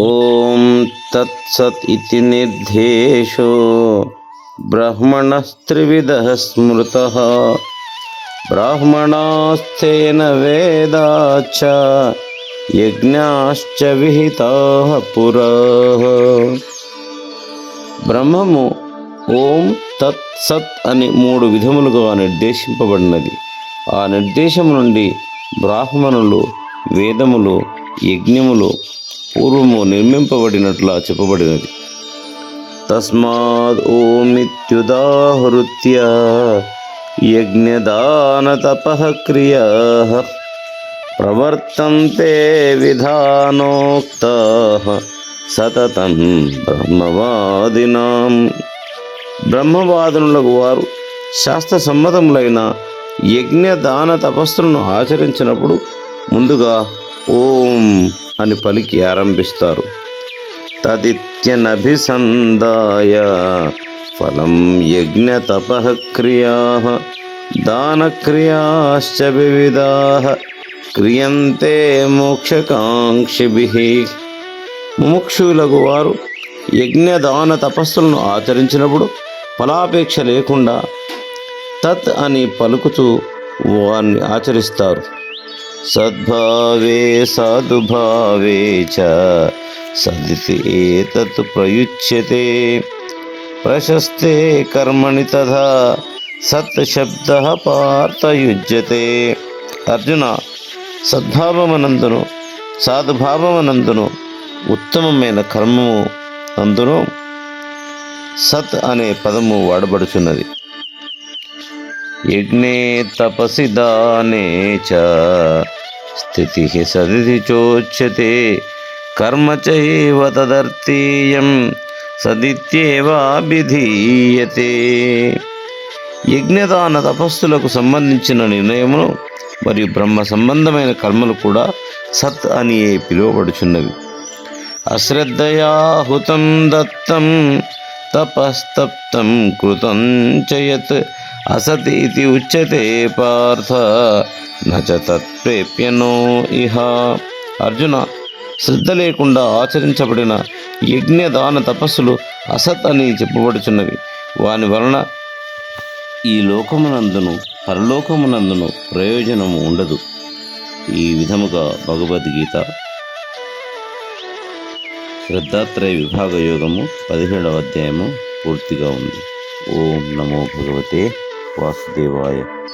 ॐ तत्सत् इति निर्देशो ब्रह्मणस्त्रिविधः स्मृतः ब्राह्मणास्तेन वेदाच्च యజ్ఞాశ్చ విహితా పురా బ్రహ్మము ఓం తత్ సత్ అని మూడు విధములుగా నిర్దేశింపబడినది ఆ నిర్దేశము నుండి బ్రాహ్మణులు వేదములు యజ్ఞములు పూర్వము నిర్మింపబడినట్లు చెప్పబడినది. తస్మాద్ ఓమిత్యుదాహృత్య యజ్ఞదానతపః క్రియా ప్రవర్తంతే విధానోక్త సతతం బ్రహ్మవాదినాం. బ్రహ్మవాదనులకు వారు శాస్త్ర సమ్మతములైన యజ్ఞ దాన తపస్సులను ఆచరించినప్పుడు ముందుగా ఓం అని పలికి ఆరంభిస్తారు. తదిత్యనభిసందాయ ఫలం యజ్ఞ తపక్రియా దానక్రియాశ్చ వివిధా క్రియంతే మోక్షకాంక్షిభి. ముముక్షులకు వారు యజ్ఞదాన తపస్సులను ఆచరించినప్పుడు ఫలాపేక్ష లేకుండా తత్ అని పలుకుతూ వారిని ఆచరిస్తారు. సద్భావే సాధుభావే చ సదితి ఏతత్ ప్రయుచ్యతే. ప్రశస్తే కర్మణి తథా సత్ శబ్ద పార్థయుజ్యతే. అర్జున సద్భావమనందును సాధుభావమనందును ఉత్తమమైన కర్మము అందును సత్ అనే పదము వాడబడుచున్నది. యజ్ఞే తపసి దానే చ స్థితి సదితి చోచ్యతే కర్మ చైవ తదర్థీయం సదిత్యేవాభిధీయతే. యజ్ఞదాన తపస్సులకు సంబంధించిన నిర్ణయమును మరియు బ్రహ్మ సంబంధమైన కర్మలు కూడా సత్ అని పిలువబడుచున్నవి. అశ్రద్ధయాహుతం దత్తం తపస్తప్తం కృతం చయత్ అసతి ఇది ఉచ్యతే పార్థ. నచతత్ప్రేప్యనో ఇహ. అర్జున శ్రద్ధ లేకుండా ఆచరించబడిన యజ్ఞదాన తపస్సులు అసత్ అని చెప్పబడుచున్నవి. వాని వలన ఈ లోకమునందును పరలోకమునందును ప్రయోజనము ఉండదు. ఈ విధముగా భగవద్గీత శ్రద్ధాత్రయ విభాగ యోగము పదిహేడవ అధ్యాయము పూర్తిగా ఉంది. ఓం నమో భగవతే వాసుదేవాయ.